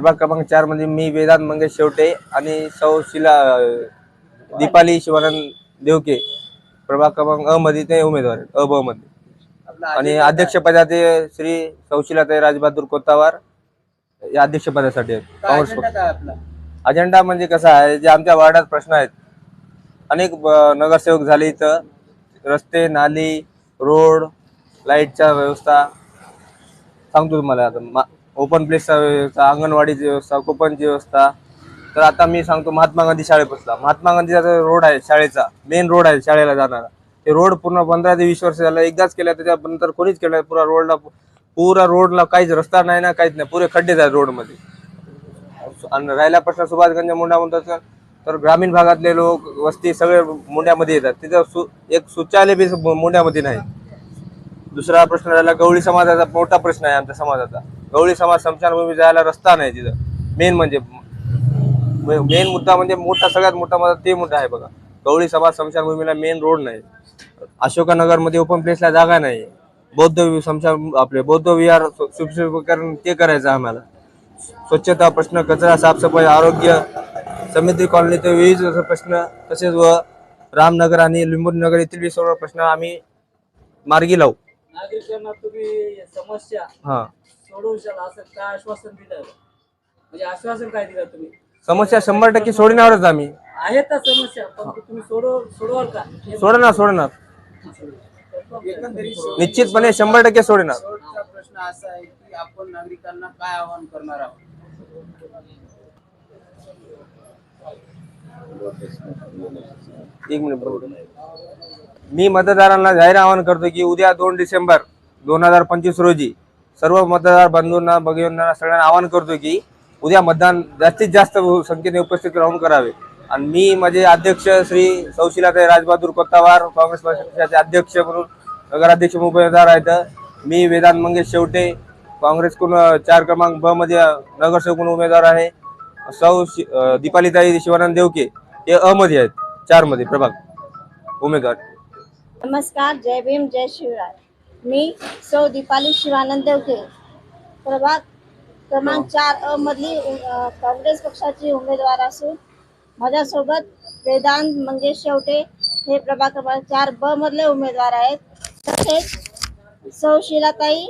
प्रभाग क्रमांक चारमध्ये मी वेदांत मंगेश शेवटे आणि सौ शिला दीपाली शिवानंद देवके. प्रभाग क्रमांक अ मध्ये ते उमेदवार आहेत अ ब मध्ये. आणि अध्यक्षपदाचे श्री सौशिलाताई राजबहादूर कोतावार या अध्यक्षपदासाठी आहेत. काँग्रेस पक्ष अजेंडा म्हणजे कसा आहे जे आमच्या वार्डात प्रश्न आहेत. अनेक ब- नगरसेवक झाले इथं. रस्ते नाली रोड लाईटच्या व्यवस्था. सांगतो तुम्हाला आता. ओपन प्लेसचा व्यवस्था अंगणवाडीची व्यवस्था कुपनची व्यवस्था. तर आता मी सांगतो महात्मा गांधी शाळेपासला महात्मा गांधीचा जो रोड आहे शाळेचा मेन रोड आहे शाळेला जाणारा. ते रोड पूर्ण पंधरा ते वीस वर्ष झालं एकदाच केला त्याच्यानंतर कोणीच केलं पुरा रोडला पुरा रोडला काहीच रस्ता नाही ना काहीच नाही. पुरे खड्डेच आहेत रोडमध्ये. आणि राहिला प्रश्न सुभाषगंज मुंडा म्हणतात तर- ग्रामीण भागातले लोक वस्ती सगळे मुंड्यामध्ये येतात. तिथं सु एक शौचालय बी मुंड्यामध्ये नाही. दुसरा प्रश्न राहिला गवळी समाजाचा मोठा प्रश्न आहे आमच्या समाजाचा. गवळी समाज स्मशानभूमी जायला रस्ता नाही तिथं. मेन म्हणजे मेन मुद्दा म्हणजे मोठा सगळ्यात मोठा मुद्दा ते मुद्दा आहे बघा. गवळी समाज स्मशानभूमीला मेन रोड नाही. अशोकानगरमध्ये ओपन प्लेसला जागा नाही. बौद्ध स्मशान आपले बौद्ध विहार सुशोभीकरण ते करायचं आम्हाला. स्वच्छता प्रश्न कचरा साफसफाई आरोग्य समिती कॉलनीचे विविध प्रश्न तसेच व रामनगर आणि लिंबूनगर नगर येथील सर्व प्रश्न आम्ही मार्गी लावू. नागरिकांना तुम्ही समस्या हा. सोडवू शकाल असं काय आश्वासन दिलं? म्हणजे आश्वासन काय दिलं तुम्ही? समस्या शंभर टक्के सोडण्यावरच आम्ही. आहेत त्या समस्या पण ते तुम्ही सोडव सोडवाल का? हे सोडणार सोडणार निश्चितपणे शंभर टक्के सोडणार. प्रश्न असा आहे की आपण नागरिकांना काय आवाहन करणार आहोत? एक मिनिट बघू. मी मतदारांना जाहीर आवाहन करतो की उद्या दोन डिसेंबर दोन हजार पंचवीस रोजी सर्व मतदार बंधूंना बघींना सगळ्यांना आवाहन करतो की उद्या मतदान जास्तीत जास्त संख्येने उपस्थित राहून करावे. आणि मी माझे अध्यक्ष श्री सौशिलाताई राजबहादूर कोत्तावार काँग्रेस पक्षाचे अध्यक्ष म्हणून नगराध्यक्ष उमेदवार आहेत. मी वेदांत मंगेश शेवटे काँग्रेसकडून चार क्रमांक ब मध्ये नगरसेवक उमेदवार आहे. सौ शि- दीपालीताई शिवानंद देवके हे अ मध्ये आहेत चारमध्ये प्रभाग. उमेदवार. नमस्कार जय भीम जय शिवराय. मी सौ दीपाली शिवानंद देवके प्रभाग क्रमांक चार अ मधली काँग्रेस पक्षाची उमेदवार असून माझ्यासोबत वेदांत मंगेश शेवटे हे प्रभाग क्रमांक चार ब मधले उमेदवार आहेत. तसेच सौ शिलाताई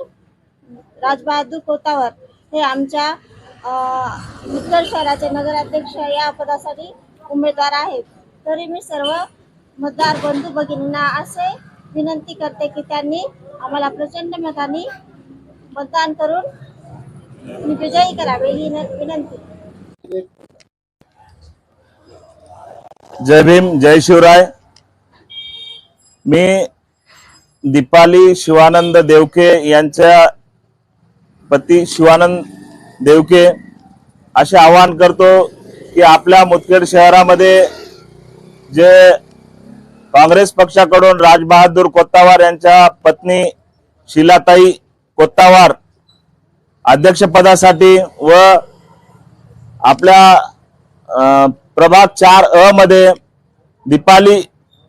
राजबहादूर कोतावर हे आमच्या उत्तर शहराचे नगराध्यक्ष या पदासाठी उमेदवार आहेत. तरी मी सर्व मतदार बंधू भगिनींना असे विनंती करते की त्यांनी आम्हाला प्रचंड मताने मतदान करून विजयी करावे ही विनंती. जय भीम जय शिवराय. मी दीपाली शिवानंद देवके यांच्या पती शिवानंद देवके असे आवाहन करतो की आपल्या मुदखेड शहरामध्ये जे काँग्रेस पक्षाकडून राजबहादूर कोत्तावार यांच्या पत्नी शिलाताई कोत्तावार अध्यक्षपदासाठी व आपल्या अं, प्रभाग चार अ मध्ये दीपाली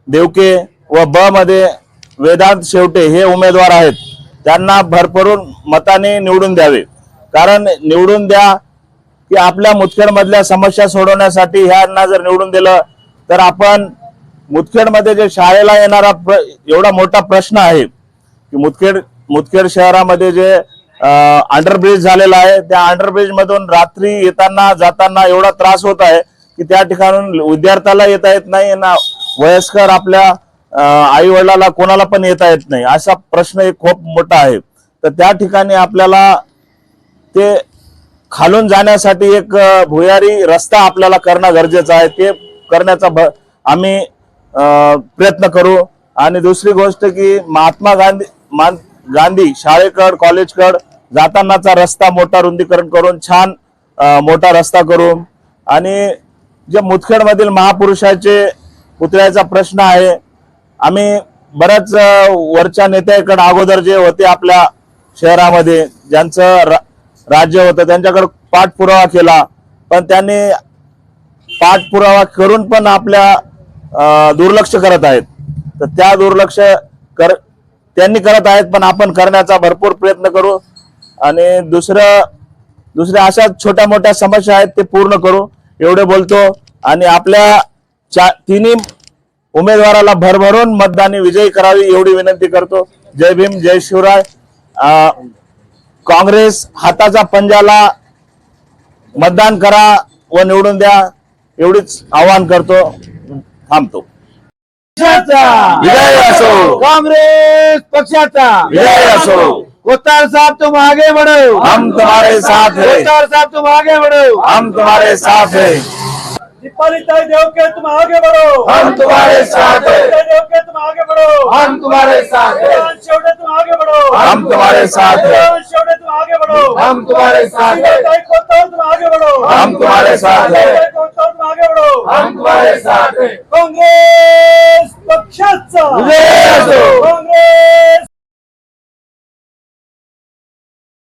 देवके व ब मध्ये वेदांत शेवटे हे उमेदवार आहेत. त्यांना भरभरून मताने निवडून द्यावे. कारण निवडून द्या की आपल्या मुतखेडमधल्या समस्या सोडवण्यासाठी ह्यांना जर निवडून दिलं तर आपण मुदखेडमध्ये जे शाळेला येणारा प्र, एवढा मोठा प्रश्न आहे की मुदखेड मुदखेड शहरामध्ये जे अंडरब्रिज झालेला आहे त्या अंडरब्रिज मधून रात्री येताना जाताना एवढा त्रास होत आहे की त्या ठिकाणून विद्यार्थ्याला येता येत नाही ना वयस्कर आपल्या आई वडिलाला कोणाला पण येता येत नाही. असा प्रश्न एक खूप मोठा आहे. तर त्या ठिकाणी आपल्याला ते खालून जाण्यासाठी एक भुयारी रस्ता आपल्याला करणं गरजेचं आहे. ते करण्याचा भ- आम्ही प्रयत्न करू. आणि दुसरी गोष्ट की महात्मा गांधी मान- गांधी शाळेकड कॉलेजकड जातानाचा रस्ता मोठा रुंदीकरण करून छान मोठा रस्ता करू आणि जे मुदखेड मधील महापुरुषाचे पुतळ्याचा प्रश्न आहे आम्ही बऱ्याच वरच्या नेत्याकडे अगोदर जे होते आपल्या शहरामध्ये ज्यांचं रा- राज्य होतं त्यांच्याकडे पाठपुरावा केला. पण त्यांनी पाठपुरावा करून पण आपल्या दुर्लक्ष करत आहेत. तर त्या दुर्लक्ष कर त्यांनी करत आहेत पण आपण करण्याचा भरपूर प्रयत्न करू आणि दुसरं दुसऱ्या अशा छोट्या मोठ्या समस्या आहेत ते पूर्ण करू. एवढे बोलतो. आणि आपल्या चा तिन्ही उमेदवाराला भरभरून मतदानी विजयी करावी एवढी विनंती करतो. जय भीम जय शिवराय. काँग्रेस हाताचा पंजाला मतदान करा व निवडून द्या एवढीच आवाहन करतो. थांबतो. विजय असो कांग्रेस पक्षाचा. विजय असो कोतार साहब तुम आगे बढ़ो हम तुम्हारे साथ हैं. कोतार साहब तुम आगे बढ़ो हम तुम्हारे साथ हैं. दीपाली ताई देवके तुम आगे बढ़ो हम तुम्हारे साथ हैं. ताई देवके तुम आगे बढ़ो हम तुम्हारे साथ हैं. तुम आगे बढ़ो हम तुम्हारे साथ हैं. बढ़ो हम तुम्हारे साथ हैं। आगे बढ़ो। हम तुम्हारे साथ हैं। आगे बढ़ो। हम तुम्हारे साथ हैं। काँग्रेस पक्षाचा।